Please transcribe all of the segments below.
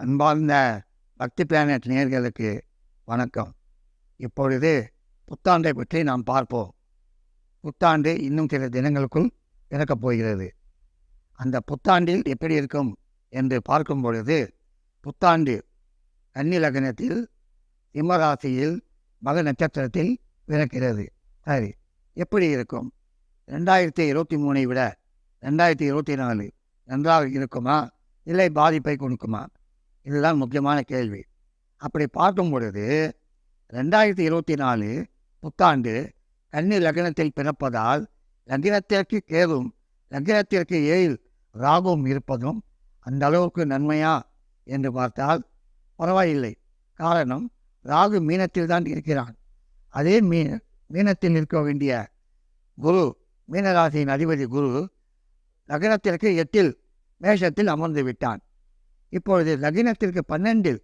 அன்பார்ந்த பக்தி பிளானட் நேர்களுக்கு வணக்கம். இப்பொழுது புத்தாண்டை பற்றி நாம் பார்ப்போம். புத்தாண்டு இன்னும் சில தினங்களுக்குள் பிறக்கப் போகிறது. அந்த புத்தாண்டில் எப்படி இருக்கும் என்று பார்க்கும் பொழுது புத்தாண்டு கன்னி லக்னத்தில் சிம்மராசியில் மக நட்சத்திரத்தில் பிறக்கிறது. சரி எப்படி இருக்கும்? ரெண்டாயிரத்தி இருபத்தி மூணை விட ரெண்டாயிரத்தி இருபத்தி நாலு நன்றாக இருக்குமா? இல்லை பாதிப்பை கொடுக்குமா? இதுதான் முக்கியமான கேள்வி. அப்படி பார்க்கும் பொழுது ரெண்டாயிரத்தி இருபத்தி நாலு புத்தாண்டு கன்னி லக்னத்தில் பிறப்பதால் லக்னத்திற்கு கேதும் லக்னத்திற்கு ஏழில் ராகுவும் இருப்பதும் அந்த அளவுக்கு நன்மையா என்று பார்த்தால் பரவாயில்லை. காரணம் ராகு மீனத்தில் தான் இருக்கிறான். அதே மீ மீனத்தில் இருக்க வேண்டிய குரு மீனராசியின் அதிபதி குரு லக்னத்திற்கு எட்டில் மேஷத்தில் அமர்ந்து விட்டான். இப்பொழுது லக்னத்திற்கு பன்னெண்டில்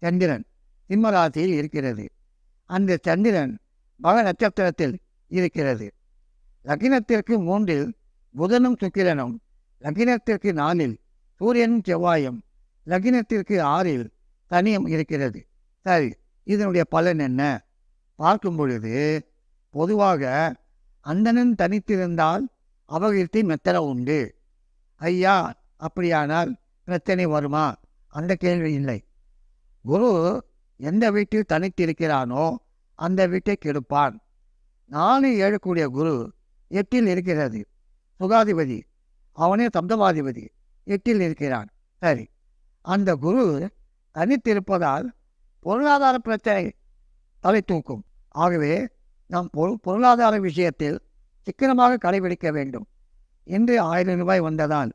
சந்திரன் சிம்மராசியில் இருக்கிறது. அந்த சந்திரன் மக நட்சத்திரத்தில் இருக்கிறது. லக்னத்திற்கு மூன்றில் புதனும் சுக்கிரனும் லக்னத்திற்கு நாலில் சூரியனும் செவ்வாயும் லக்னத்திற்கு ஆறில் சனியும் இருக்கிறது. சரி இதனுடைய பலன் என்ன? பார்க்கும் பொழுது பொதுவாக அந்தணன் தனித்திருந்தால் அபகீர்த்தி மெத்தன உண்டு. ஐயா அப்படியானால் பிரச்சனை வருமா? அந்த கேள்வி இல்லை. குரு எந்த வீட்டில் தனித்திருக்கிறானோ அந்த வீட்டை கெடுப்பான். நாலு ஏழக்கூடிய குரு எட்டில் இருக்கிறது. சுகாதிபதி. அவனே சப்தமாதிபதி. எட்டில் இருக்கிறான். சரி. அந்த குரு தனித்திருப்பதால் பொருளாதார பிரச்சனை தலை தூக்கும். ஆகவே நாம் பொரு பொருளாதார விஷயத்தில் சிக்கனமாக கடைபிடிக்க வேண்டும். இன்று ஆயிரம் ரூபாய் வந்ததால்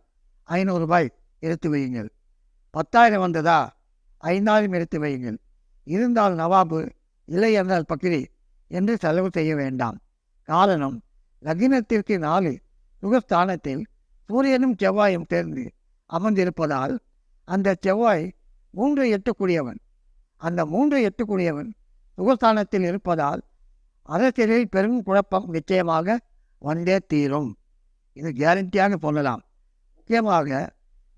ஐநூறுரூபாய் எடுத்து வையுங்கள். பத்தாயிரம் வந்ததா? ஐந்தாயிரம் எடுத்து வையுங்கள். இருந்தால் நவாபு இல்லை என்றால் பக்கிரி என்று செலவு செய்ய வேண்டாம். காரணம் லக்னத்திற்கு நாலு சுகஸ்தானத்தில் சூரியனும் செவ்வாயும் சேர்ந்து அமர்ந்திருப்பதால் அந்த செவ்வாய் மூன்று எட்டுக்குரியவன் அந்த மூன்று எட்டுக்குரியவன் சுகஸ்தானத்தில் இருப்பதால் அரசியலில் பெரும் குழப்பம் நிச்சயமாக வந்தே தீரும். இது கேரண்டியாக சொல்லலாம். முக்கியமாக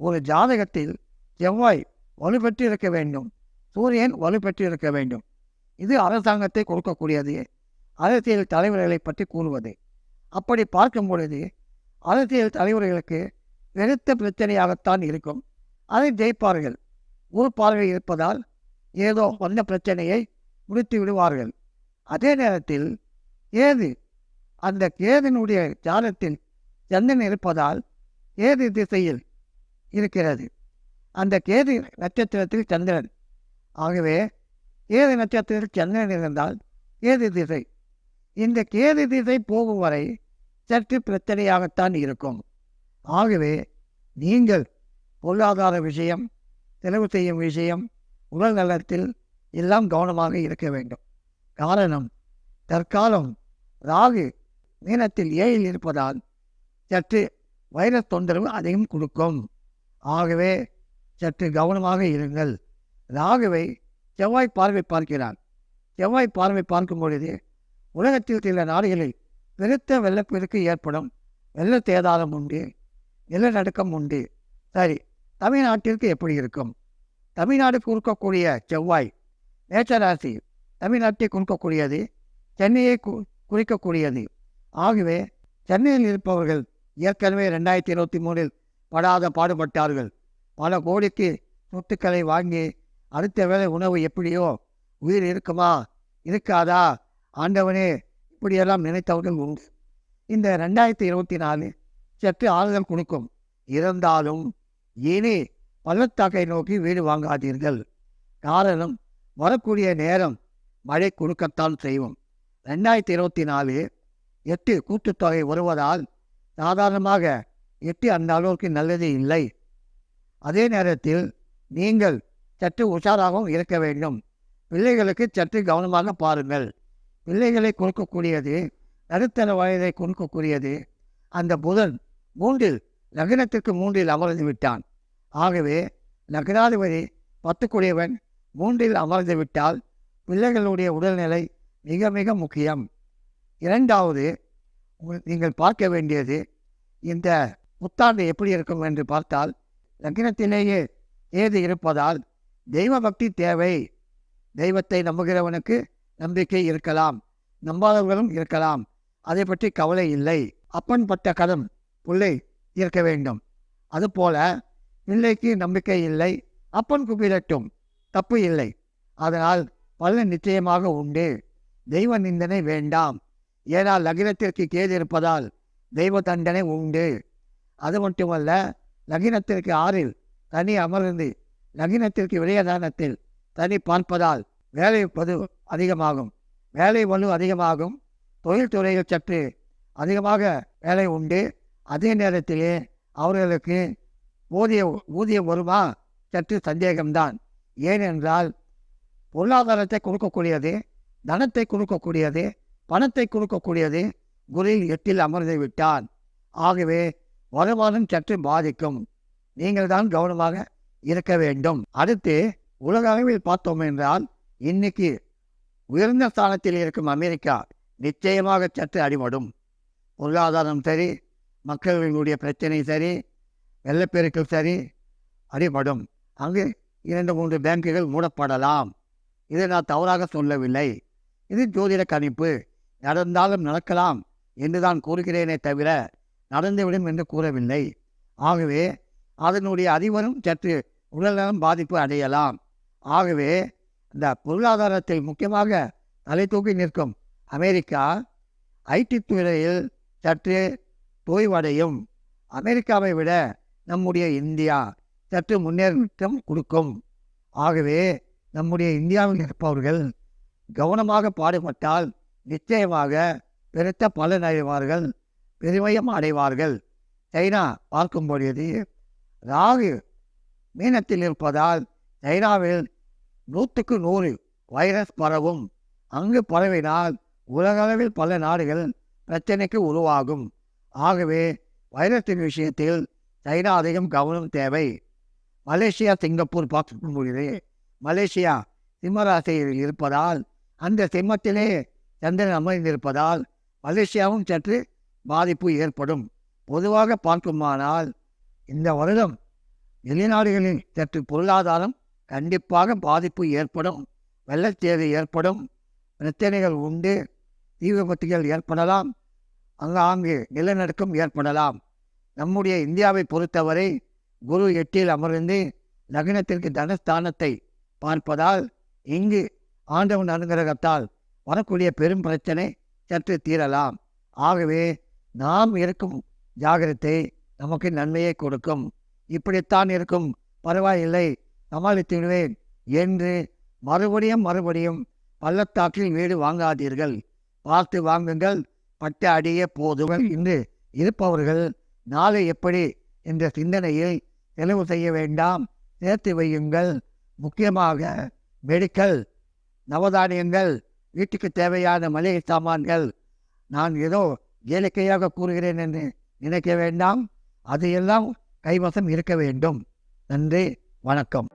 ஒரு ஜாதகத்தில் செவ்வாய் வலுப்பெற்று இருக்க வேண்டும். சூரியன் வலுப்பெற்று இருக்க வேண்டும். இது அரசாங்கத்தை கொடுக்கக்கூடியது. அரசியல் தலைவர்களை பற்றி கூறுவது. அப்படி பார்க்கும் பொழுது அரசியல் தலைவர்களுக்கு பெருத்த பிரச்சனையாகத்தான் இருக்கும். அதை ஜெயிப்பார்கள். உறுப்பார்கள் இருப்பதால் ஏதோ வந்த பிரச்சனையை முடித்து விடுவார்கள். அதே நேரத்தில் ஏது அந்த கேதனுடைய ஜாலத்தில் சந்திரன் இருப்பதால் ஏது திசையில் இருக்கிறது. அந்த கேது நட்சத்திரத்தில் சந்திரன். ஆகவே கேது நட்சத்திரத்தில் சந்திரன் இருந்தால் கேது திசை. இந்த கேது திசை போகும் வரை சற்று பிரச்சனையாகத்தான் இருக்கும். ஆகவே நீங்கள் பொருளாதார விஷயம் செலவு செய்யும் விஷயம் உடல் நலத்தில் எல்லாம் கவனமாக இருக்க வேண்டும். காரணம் தற்காலம் ராகு மீனத்தில் ஏழில் இருப்பதால் சற்று வைரஸ் தொந்தரவு அதையும் கொடுக்கும். ஆகவே சற்று கவனமாக இருங்கள். ராகுவை செவ்வாய் பார்வை பார்க்கிறான். செவ்வாய் பார்வை பார்க்கும் பொழுது உலகத்தில் சில நாடுகளில் பெருத்த வெள்ளப்பெருக்கு ஏற்படும். வெள்ள சேதாரம் உண்டு நிலநடுக்கம் உண்டு. சரி தமிழ்நாட்டிற்கு எப்படி இருக்கும்? தமிழ்நாடு கொடுக்கக்கூடிய செவ்வாய் மேச்சராசி தமிழ்நாட்டை கொடுக்கக்கூடியது சென்னையை கு குறிக்கக்கூடியது. ஆகவே சென்னையில் இருப்பவர்கள் ஏற்கனவே ரெண்டாயிரத்தி இருபத்தி மூணில் படாத பாடுபட்டார்கள். பல கோடிக்கு சொத்துக்களை வாங்கி அடுத்த வேளை உணவு எப்படியோ உயிர் இருக்குமா? இருக்காதா? ஆண்டவனே இப்படியெல்லாம் நினைத்தவர்கள் உண்டு. இந்த ரெண்டாயிரத்தி இருபத்தி நாலு சற்று ஆறுதல் கொடுக்கும். இருந்தாலும் இனி பள்ளத்தாக்கை நோக்கி வீடு வாங்காதீர்கள். காரணம் வரக்கூடிய நேரம் மழை கொடுக்கத்தான் செய்வோம் ரெண்டாயிரத்தி இருபத்தி நாலு எட்டு கூட்டுத்தொகை வருவதால் சாதாரணமாக எட்டி அந்த அளவுக்கு நல்லது இல்லை. அதே நேரத்தில் நீங்கள் சற்று உஷாராகவும் இருக்க வேண்டும். பிள்ளைகளுக்கு சற்று கவனமாக பாருங்கள். பிள்ளைகளை கொடுக்கக்கூடியது நடுத்தர வயதை கொடுக்கக்கூடியது. அந்த புதன் மூன்றில் லக்னத்திற்கு மூன்றில் அமர்ந்து விட்டான். ஆகவே லக்னாதிபதி பத்துக்குடையவன் மூன்றில் அமர்ந்து விட்டால் பிள்ளைகளுடைய உடல்நிலை மிக மிக முக்கியம். இரண்டாவது நீங்கள் பார்க்க வேண்டியது இந்த புத்தாண்டு எப்படி இருக்கும் என்று பார்த்தால் லக்னத்திலேயே ஏது இருப்பதால் தெய்வ பக்தி தேவை. தெய்வத்தை நம்புகிறவனுக்கு நம்பிக்கை இருக்கலாம் நம்பாதவர்களும் இருக்கலாம். அதை பற்றி கவலை இல்லை. அப்பன் பட்ட கதம் புள்ளை இருக்க வேண்டும். அதுபோல பிள்ளைக்கு நம்பிக்கை இல்லை அப்பன் குப்பிடட்டும் தப்பு இல்லை. அதனால் பலன் நிச்சயமாக உண்டு. தெய்வ நிந்தனை வேண்டாம். ஏனால் லகினத்திற்கு கேது இருப்பதால் தெய்வ தண்டனை உண்டு. அது மட்டுமல்ல லகினத்திற்கு ஆறில் தனி அமர்ந்து லகினத்திற்கு விளையதானத்தில் தனி பார்ப்பதால் வேலை பது அதிகமாகும். வேலை வலு அதிகமாகும். தொழில்துறையில் சற்று அதிகமாக வேலை உண்டு. அதே நேரத்திலே அவர்களுக்கு ஊதிய ஊதியம் வருமா? சற்று சந்தேகம்தான். ஏனென்றால் பொருளாதாரத்தை கொடுக்கக்கூடியது தனத்தை கொடுக்கக்கூடியது பணத்தை கொடுக்கக்கூடியது குரு எட்டில் அமர்ந்து விட்டான். ஆகவே வருமானம் சற்று பாதிக்கும். நீங்கள் தான் கவனமாக இருக்க வேண்டும். அடுத்து உலக அளவில் பார்த்தோம் என்றால் இன்னைக்கு உயர்ந்த ஸ்தானத்தில் இருக்கும் அமெரிக்கா நிச்சயமாக சற்று அடிபடும். பொருளாதாரம் சரி மக்களுடைய பிரச்சனை சரி வெள்ளப்பெருக்கள் சரி அடிபடும். அங்கு இரண்டு மூன்று பேங்குகள் மூடப்படலாம். இதை நான் தவறாக சொல்லவில்லை. இது ஜோதிட கணிப்பு. நடந்தாலும் நடக்கலாம் என்று தான் கூறுகிறேனே தவிர நடந்துவிடும் என்று கூறவில்லை. ஆகவே அதனுடைய அதிபரும் சற்று உடல்நலம் பாதிப்பு அடையலாம். ஆகவே இந்த பொருளாதாரத்தை முக்கியமாக தலை தூக்கி நிற்கும் அமெரிக்கா ஐடி துறையில் சற்று தோய்வடையும். அமெரிக்காவை விட நம்முடைய இந்தியா சற்று முன்னேற்றம் கொடுக்கும். ஆகவே நம்முடைய இந்தியாவில் இருப்பவர்கள் கவனமாக பாடுபட்டால் நிச்சயமாக பெருத்த பலன் அடைவார்கள். பெருமையும் அடைவார்கள். சைனா பார்க்கும் பொழுது ராகு மீனத்தில் இருப்பதால் சைனாவில் நூற்றுக்கு நூறு வைரஸ் பரவும். அங்கு பரவினால் உலகளவில் பல நாடுகள் பிரச்சனைக்கு உருவாகும். ஆகவே வைரஸின் விஷயத்தில் சைனா அதிகம் கவனம் தேவை. மலேசியா சிங்கப்பூர் பார்க்கும் பொழுது மலேசியா சிம்மராசியில் இருப்பதால் அந்த சிம்மத்திலே சந்திரன் அமைந்திருப்பதால் மலேசியாவும் சற்று பாதிப்பு ஏற்படும். பொதுவாக பார்க்குமானால் இந்த வருடம் வெளிநாடுகளில் சற்று பொருளாதாரம் கண்டிப்பாக பாதிப்பு ஏற்படும். வெள்ளத்தேவை ஏற்படும். பிரச்சனைகள் உண்டு. தீ விபத்துகள் ஏற்படலாம். அங்காங்கு நிலநடுக்கம் ஏற்படலாம். நம்முடைய இந்தியாவை பொறுத்தவரை குரு எட்டில் அமர்ந்து லக்னத்திற்கு தனஸ்தானத்தை பார்ப்பதால் இங்கு ஆண்டவன் அனுகிரகத்தால் வரக்கூடிய பெரும் பிரச்சனை சற்று தீரலாம். ஆகவே நாம் இருக்கும் ஜாகிரத்தை நமக்கு நன்மையை கொடுக்கும். இப்படித்தான் இருக்கும். பரவாயில்லை. சமாளித்து விடுவேன் என்று மறுபடியும் மறுபடியும் பள்ளத்தாக்கில் வீடு வாங்காதீர்கள். பார்த்து வாங்குங்கள். பட்ட அடியே போதும் என்று இருப்பவர்கள் நாளை எப்படி என்ற சிந்தனையை செலவு செய்ய வேண்டாம். சேர்த்து வையுங்கள். முக்கியமாக மெடிக்கல் நவதானியங்கள் வீட்டுக்கு தேவையான மளிகை சாமான்கள். நான் ஏதோ இயற்கையாக கூறுகிறேன் என்று நினைக்க வேண்டாம். அது எல்லாம் கைவசம் இருக்க வேண்டும். நன்றி. வணக்கம்.